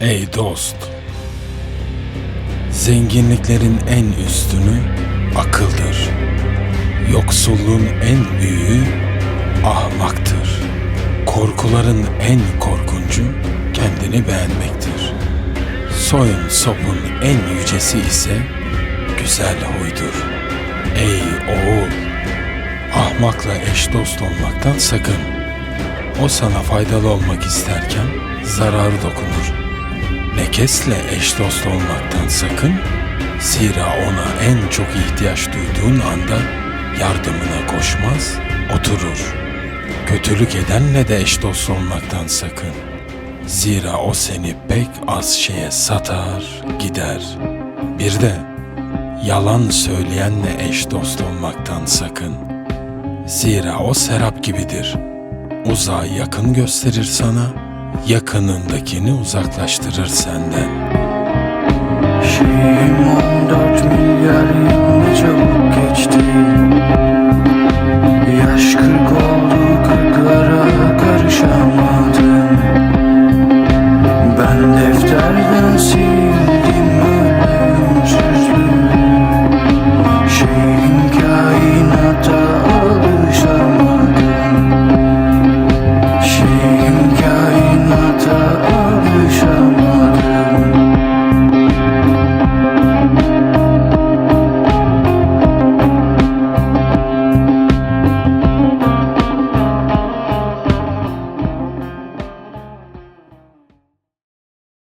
Ey dost! Zenginliklerin en üstünü akıldır. Yoksulluğun en büyüğü ahmaktır. Korkuların en korkuncu kendini beğenmektir. Soyun sopun en yücesi ise güzel huydur. Ey oğul! Ahmakla eş dost olmaktan sakın. O sana faydalı olmak isterken zararı dokunur. Nekesle eş dost olmaktan sakın. Zira ona en çok ihtiyaç duyduğun anda yardımına koşmaz, oturur. Kötülük edenle de eş dost olmaktan sakın. Zira o seni pek az şeye satar, gider. Bir de yalan söyleyenle eş dost olmaktan sakın. Zira o serap gibidir. Uzağı yakın gösterir sana, yakınındakini uzaklaştırır senden. Şeyim 14 milyar yıl ne çabuk geçti Yaş 40 oldu 40'lara karışamadım Ben defterden sil